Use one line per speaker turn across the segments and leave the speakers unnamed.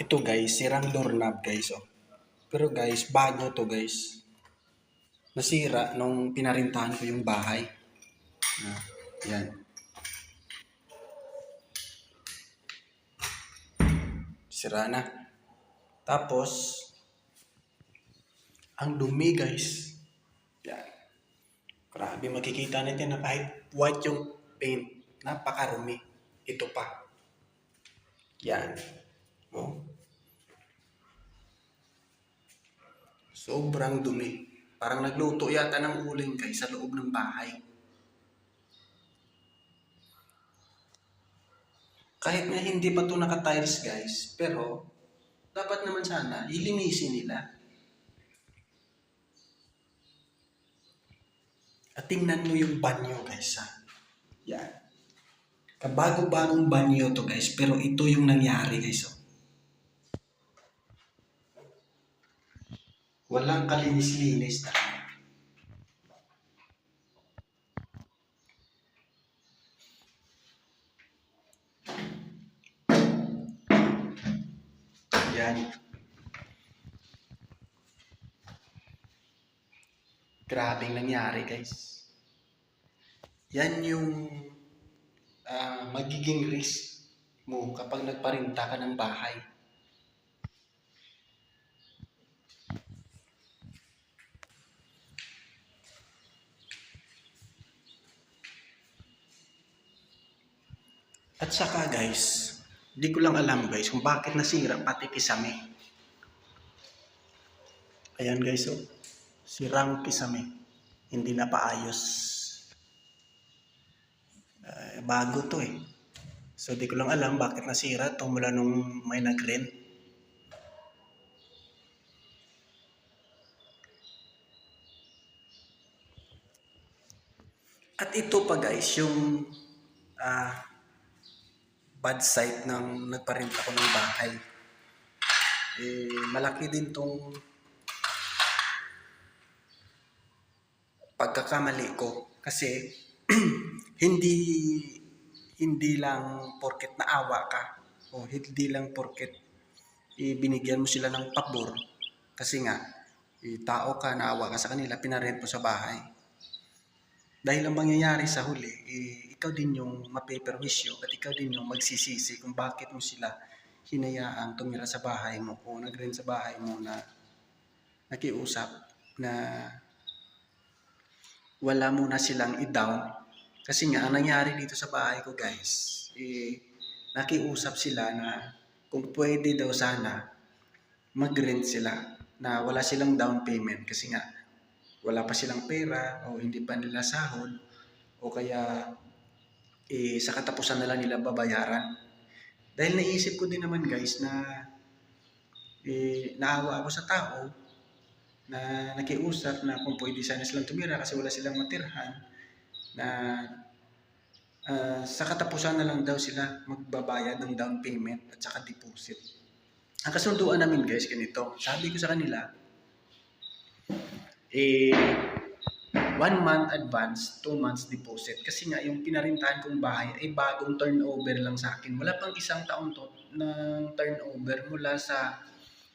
Ito guys, sirang doorknob guys oh. Pero guys, bago to guys. Nasira nung pinarintahan ko yung bahay. Ah, yan. Sira na. Tapos, ang dumi guys. Yan. Grabe, makikita natin na kahit white yung paint, napakarumi. Ito pa. Yan. Oh. Sobrang dumi. Parang nagluto yata ng uling guys sa loob ng bahay. Kahit nga hindi pa ito naka-tiles guys, pero dapat naman sana ilinisin nila. At tingnan mo yung banyo guys ha. Yan. Kabago-bagong banyo to guys, pero ito yung nangyari guys. Oh. Walang kalinis-linis na. Yan. Grabing nangyari guys. Yan yung ah, magiging risk mo kapag nagparinta ka ng bahay. At saka guys, di ko lang alam guys kung bakit nasira pati kisame. Ayan guys, oh. Sirang kisame. Hindi na paayos. Eh, bago to eh. So di ko lang alam bakit nasira to mula nung may nag-rent. At ito pa guys, yung ah bad side ng nagparent ako ng bahay. Eh, malaki din tong pagkakamali ko. Kasi hindi hindi lang porket naawa ka o hindi lang porket ibinigyan mo sila ng pabor. Kasi nga eh, tao ka naawa ka sa kanila pinarent mo sa bahay dahil ang mangyayari sa huli, eh, ikaw din yung mapeperwisyo at ikaw din yung magsisisi kung bakit mo sila hinayaang tumira sa bahay mo o nag-rent sa bahay mo na nakiusap na wala mo na silang i-down. Kasi nga, ang nangyari dito sa bahay ko guys, eh, nakiusap sila na kung pwede daw sana mag-rent sila na wala silang down payment kasi nga wala pa silang pera o hindi pa nila sahod o kaya eh, sa katapusan na lang nila babayaran. Dahil naisip ko din naman guys na eh, naawa ako sa tao na nakiusap na kung pwede sana silang tumira kasi wala silang matirhan na ah, sa katapusan na lang daw sila magbabayad ng down payment at saka deposit. Ang kasunduan namin guys ganito, sabi ko sa kanila, eh, one month advance, two months deposit. Kasi nga, yung pinarintahan kong bahay ay bagong turnover lang sa akin. Wala pang isang taon to ng turnover mula sa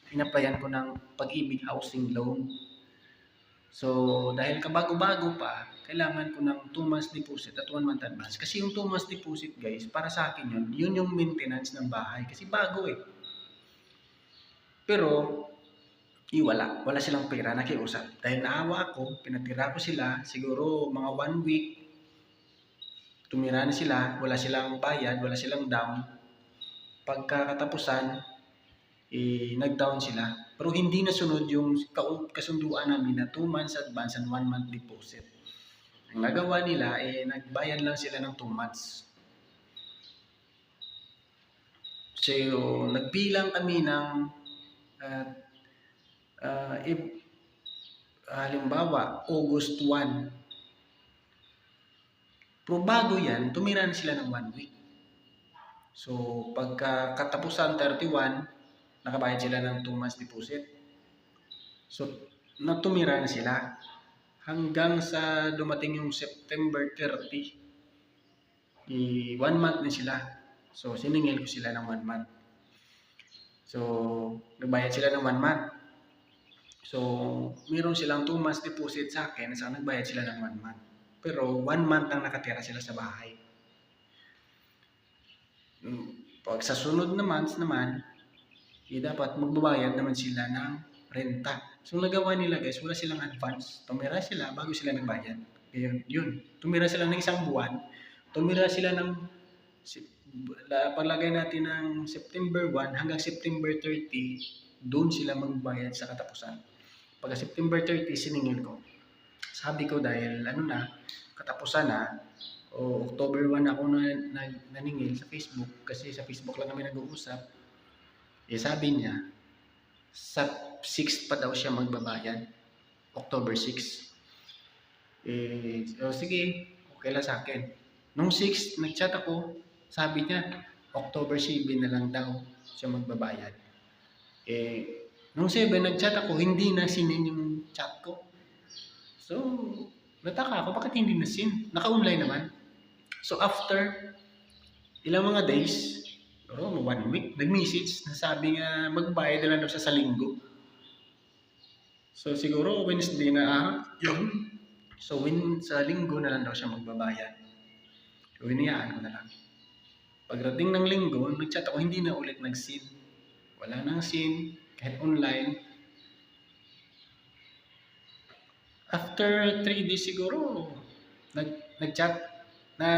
pinaplayan ko ng pag-ibig housing loan. So, dahil kabago-bago pa, kailangan ko ng 2 months deposit at 1 month advance. Kasi yung 2 months deposit, guys, para sa akin yun, yun yung maintenance ng bahay. Kasi bago eh. Pero, eh, wala. Silang pera nakiusap. Dahil naawa ako, pinatira ko sila, siguro mga one week, tumira na sila, wala silang bayad, wala silang down. Pagkakatapusan, eh, nag-down sila. Pero hindi nasunod yung kasunduan namin na 2 months advance and 1 month deposit. Ang nagawa nila, eh, nagbayad lang sila ng 2 months. So, nagbilang kami ng uh, uh, if halimbawa August 1 pero bago yan tumira na sila ng one week. So pagka katapusan 31 nakabayad sila ng 2 months deposit. So natumira na sila hanggang sa dumating yung September 30 i one month na sila. So siningil ko sila ng one month. So, nagbayad sila ng one month. So, meron silang 2 months deposit sa akin, sa nagbayad sila ng 1 month. Pero 1 month ang nakatira sila sa bahay. Mm, Pag sa sunod na months naman, eh, dapat magbabayad naman sila ng renta. So, nagawa nila guys, wala silang advance. Tumira sila bago sila nagbayad. Yun, yun. Tumira sila ng isang buwan. Tumira sila ng paglagay natin ng September 1 hanggang September 30, doon sila magbayad sa katapusan. Pagka September 30, siningil ko. Sabi ko dahil ano na, katapusan na, o October 1 ako na, na naningil sa Facebook kasi sa Facebook lang kami nag-uusap. Eh sabi niya, sa 6 pa daw siya magbabayad. October 6. Eh, so sige, okay lang sa akin. Nung 6, nag-chat ako, sabi niya, October 7 na lang daw siya magbabayad. Eh, nung 7, nag-chat ako, hindi na sinin yung chat ko. So, nataka ako, bakit hindi na sin? Naka-online naman. So, after ilang mga days, pero one week, nag-message na sabi nga magbayad na lang sa linggo. So, siguro Wednesday na ah, yun. So, win, sa linggo na lang daw siya magbabayad. So, hinayaan ko na lang. Pagdating ng linggo, nag-chat ako, hindi na ulit nag-sin. Wala nang sin, kahit online. After 3 days siguro, nag, nag-chat na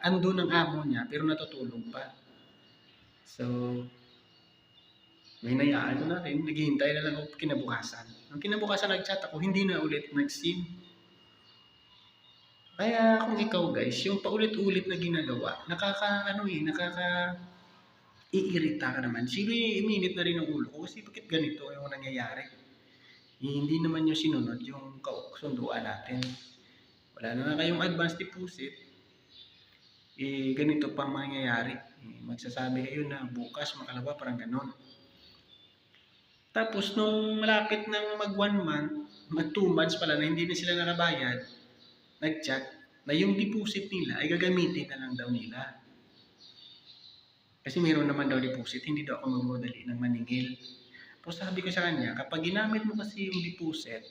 ando ng amo niya, pero natutulog pa. So, hinayaan ko na rin, naghihintay na lang ako kinabukasan. Nung kinabukasan nag-chat ako, hindi na ulit nag-sin. Kaya kung ikaw guys, yung paulit-ulit na ginagawa, nakaka ano eh, nakaka iirita ka naman. Sino iminit na rin ang ulo ko kasi bakit ganito yung nangyayari? Eh, hindi naman yung sinunod yung kasunduan natin. Wala na nga kayong advance deposit. Eh, ganito pa ang mangyayari. Eh, magsasabi kayo na bukas makalawa parang ganon. Tapos nung malapit ng mag one month, mag two months pala na hindi na sila nakabayad, nag-chat na yung deposit nila ay gagamitin na lang daw nila. Kasi mayroon naman daw deposit, hindi daw ako magmadali ng maningil. Tapos sabi ko sa kanya, kapag ginamit mo kasi yung deposit,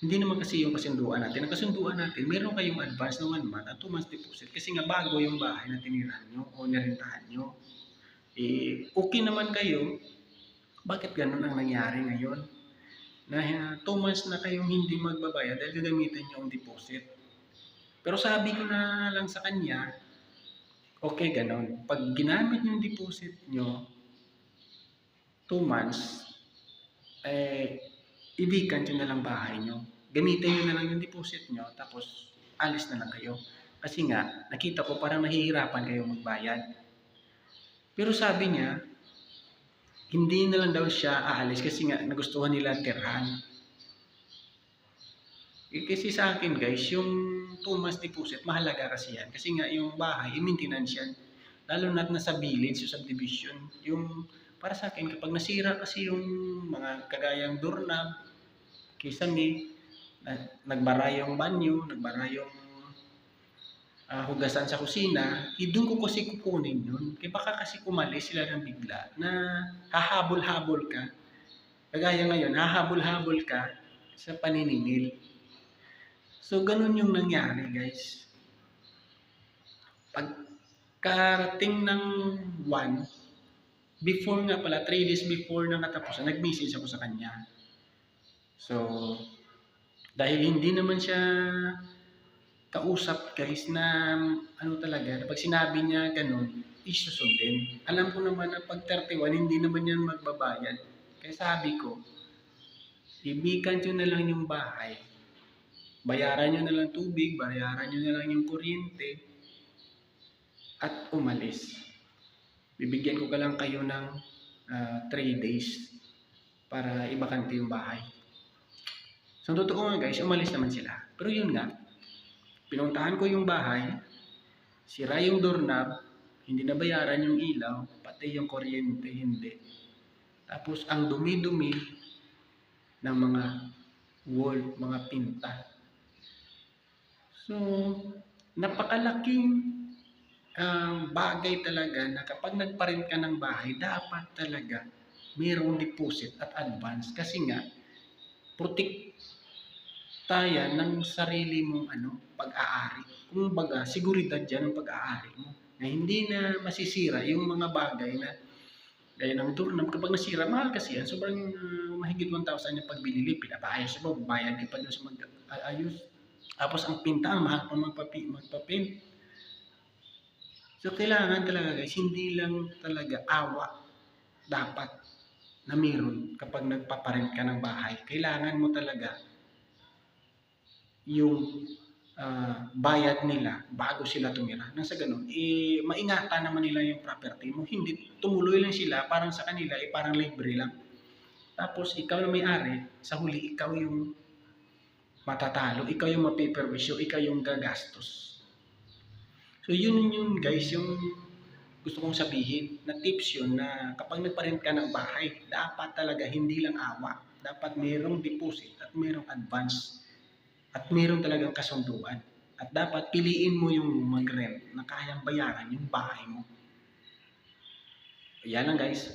hindi naman kasi yung kasunduan natin. Ang kasunduan natin, meron kayong advance na one month at two months deposit kasi nga bago yung bahay na tinirahan nyo o nirentahan nyo. Eh, okay naman kayo, bakit ganun ang nangyari ngayon? Na uh, two months na kayong hindi magbabayad dahil gagamitin nyo ang deposit. Pero sabi ko na lang sa kanya, okay ganun. Pag ginamit yung deposit nyo, two months, eh, nyo na lang bahay nyo. Gamitin nyo na lang yung deposit nyo, tapos alis na lang kayo. Kasi nga, nakita ko parang nahihirapan kayo magbayad. Pero sabi niya, hindi na lang daw siya aalis kasi nga nagustuhan nila tirahan. Eh, kasi sa akin guys, yung 2 months deposit, mahalaga kasi yan. Kasi nga yung bahay, i-maintenance yan. Lalo na nasa village, sa subdivision. Yung, para sa akin, kapag nasira kasi yung mga kagayang doorknob, kisame, na, nagbara yung banyo, nagbara yung ah, hugasan sa kusina, eh, ko kasi kukunin yun. Kaya baka kasi kumalis sila ng bigla na hahabol-habol ka. Kagaya ngayon, hahabol-habol ka sa paniningil. So, ganun yung nangyari, guys. Pagkarating ng 1, before nga pala, 3 days before ng katapusan, nag-message ako sa kanya. So, dahil hindi naman siya kausap guys na ano talaga, na pag sinabi niya ganun, isusundin. Alam ko naman na pag 31, hindi naman yan magbabayad. Kaya sabi ko, ibigan nyo na lang yung bahay. Bayaran nyo na lang tubig, bayaran nyo na lang yung kuryente, at umalis. Bibigyan ko ka lang kayo ng 3 days para ibakante yung bahay. So, totoo nga guys, umalis naman sila. Pero yun nga, pinuntahan ko yung bahay, sira yung doorknob, hindi nabayaran yung ilaw, pati yung kuryente, hindi. Tapos, ang dumi-dumi ng mga wall, mga pinta. So, napakalaking ang bagay talaga na kapag nagparent ka ng bahay, dapat talaga mayroong deposit at advance kasi nga protect tayo ng sarili mong ano, pag-aari. Kung baga, seguridad yan ng pag-aari mo. Na hindi na masisira yung mga bagay na gaya ng doorknob. Kapag nasira, mahal kasi yan. Sobrang uh, mahigit 1,000 yung pagbili. Pinapaayos mo, bayad ka pa doon sa mag-ayos. Tapos ang pinta, ang mahal pa magpapi, magpapaint. So, kailangan talaga guys, hindi lang talaga awa dapat na meron kapag nagpaparent ka ng bahay. Kailangan mo talaga yung ah, bayad nila bago sila tumira. Nang sa ganun, eh, maingatan naman nila yung property mo. Hindi, tumuloy lang sila, parang sa kanila, eh, parang libre lang. Tapos, ikaw na may-ari, sa huli, ikaw yung matatalo, ikaw yung mapiperwisyo, ikaw yung gagastos. So, yun yun guys, yung gusto kong sabihin na tips yun na kapag nagparent ka ng bahay, dapat talaga hindi lang awa. Dapat mayroong deposit at mayroong advance at mayroong talagang kasunduan. At dapat piliin mo yung mag-rent na kayang bayaran yung bahay mo. Yan lang guys.